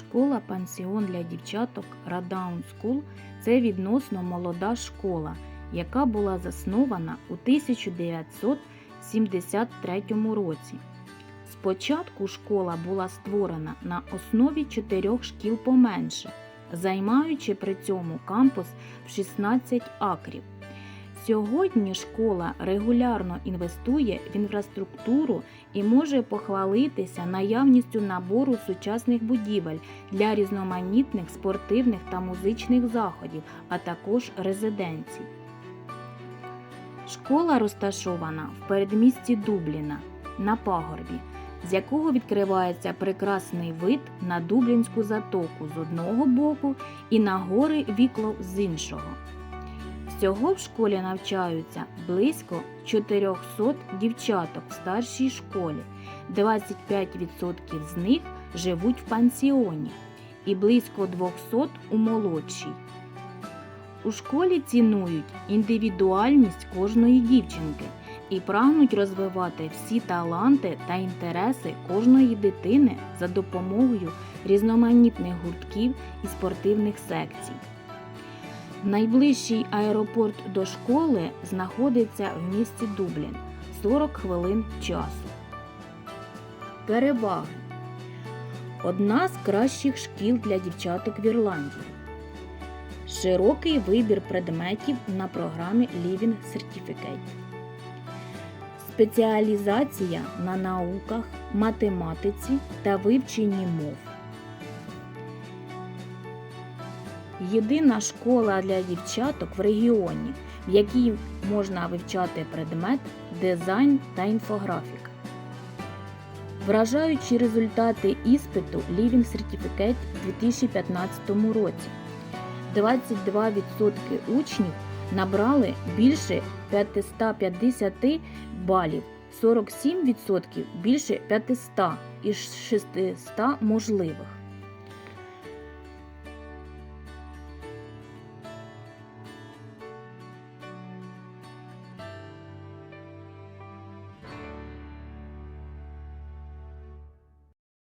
Школа пансіон для дівчаток Радаун Скул це відносно молода школа, яка була заснована у 1973 році. Спочатку школа була створена на основі чотирьох шкіл поменше, займаючи при цьому кампус в 16 акрів. Сьогодні школа регулярно інвестує в інфраструктуру і може похвалитися наявністю набору сучасних будівель для різноманітних спортивних та музичних заходів, а також резиденцій. Школа розташована в передмісті Дубліна на пагорбі, з якого відкривається прекрасний вид на Дублінську затоку з одного боку і на гори Вікло з іншого. Всього в школі навчаються близько 400 дівчаток в старшій школі, 25% з них живуть в пансіоні і близько 200 у молодшій. У школі цінують індивідуальність кожної дівчинки і прагнуть розвивати всі таланти та інтереси кожної дитини за допомогою різноманітних гуртків і спортивних секцій. Найближчий аеропорт до школи знаходиться в місті Дублін 40 хвилин часу. Переваги. Одна з кращих шкіл для дівчаток в Ірландії. Широкий вибір предметів на програмі Living Certificate. Спеціалізація на науках, математиці та вивченні мов. Єдина школа для дівчаток в регіоні, в якій можна вивчати предмет дизайн та інфографіка. Вражаючі результати іспиту Living Certificate у 2015 році. 22% учнів набрали більше 550 балів, 47% більше 500 із 600 можливих.